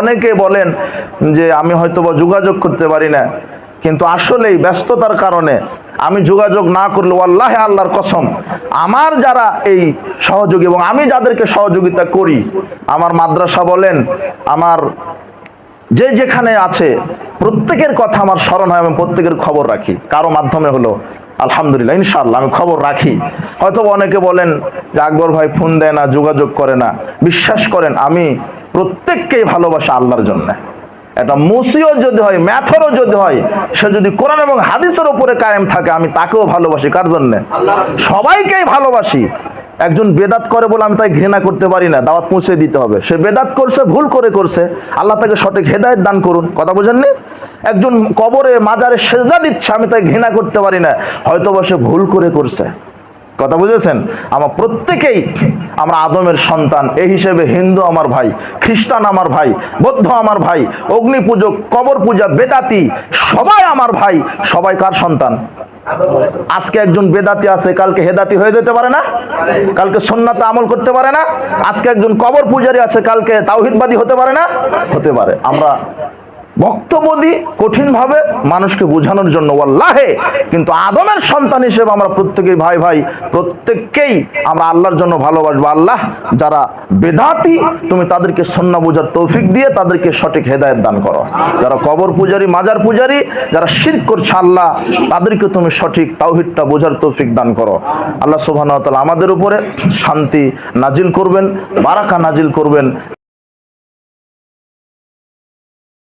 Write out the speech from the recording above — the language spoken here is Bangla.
অনেকে বলেন যে আমি হয়তো বা যোগাযোগ করতে পারি না, কিন্তু আসলেই ব্যস্ততার কারণে আমি যোগাযোগ না করলে আল্লাহ আল্লাহর কসম, আমার যারা এই সহযোগী এবং আমি যাদেরকে সহযোগিতা করি, আমার মাদ্রাসা বলেন, আমার যে যেখানে আছে, প্রত্যেকের কথা আমার স্মরণ হয় আমি প্রত্যেকের খবর রাখি। কারও মাধ্যমে হলো, আলহামদুলিল্লাহ, ইনশাআল্লাহ, আমি খবর রাখি। হয়তো অনেকে বলেন যে, আকবর ভাই, ফোন দেয় না, যোগাযোগ করে না। বিশ্বাস করেন, আমি প্রত্যেককেই ভালোবাসা আল্লাহর জন্য। এটা মুসিও যদি হয়, ম্যাথরও যদি হয়, সে যদি কোরআন এবং হাদিসের উপরে কায়েম থাকে, আমি তাকেও ভালোবাসি। কার জন্য? সবাইকেই ভালোবাসি। একজন বেদাত করে বলে আমি তাই ঘৃণা করতে পারি না, দাওয়াত পৌঁছে দিতে হবে। সে বেদাত করছে, ভুল করে করছে। আল্লাহ তাকে সঠিক হেদায়েত দান করুন। কথা বোঝেননি? একজন কবরে মাজারে সেজদা দিচ্ছে, আমি তাই ঘৃণা করতে পারি না। হয়তো বা সে ভুল করে করছে। কথা বুঝেছেন? আমার প্রত্যেকেই আমরা আদমের সন্তান এই হিসেবে হিন্দু আমার ভাই, খ্রিস্টান আমার ভাই, বৌদ্ধ আমার ভাই, অগ্নি পূজক, কবর পূজা, বেদাতি, সবাই আমার ভাই, সবাই কার সন্তান? আজকে একজন বেদাতি আছে, কালকে হেদাতি হয়ে যেতে পারে না? কালকে সন্ন্যাতে আমল করতে পারে না? আজকে একজন কবর পূজারী আছে, কালকে তাওহিদবাদী হতে পারে না? হতে পারে। আমরা বক্তব্য দিই কঠিনভাবে মানুষকে বোঝানোর জন্য আল্লাহে কিন্তু আদমের সন্তান হিসেবে আমরা প্রত্যেকেই ভাই ভাই, প্রত্যেককেই আমরা আল্লাহর জন্য ভালোবাসবো। আল্লাহ যারা বেদাতি, তুমি তাদেরকে সন্ন্য বোঝার তৌফিক দিয়ে তাদেরকে সঠিক হেদায়ত দান করো। যারা কবর পূজারি, মাজার পূজারি, যারা শির করছে আল্লাহ, তাদেরকে তুমি সঠিক তাওহিদটা বোঝার তৌফিক দান করো। আল্লাহ তাআলা আমাদের উপরে শান্তি নাজিল করবেন, বারাকা নাজিল করবেন।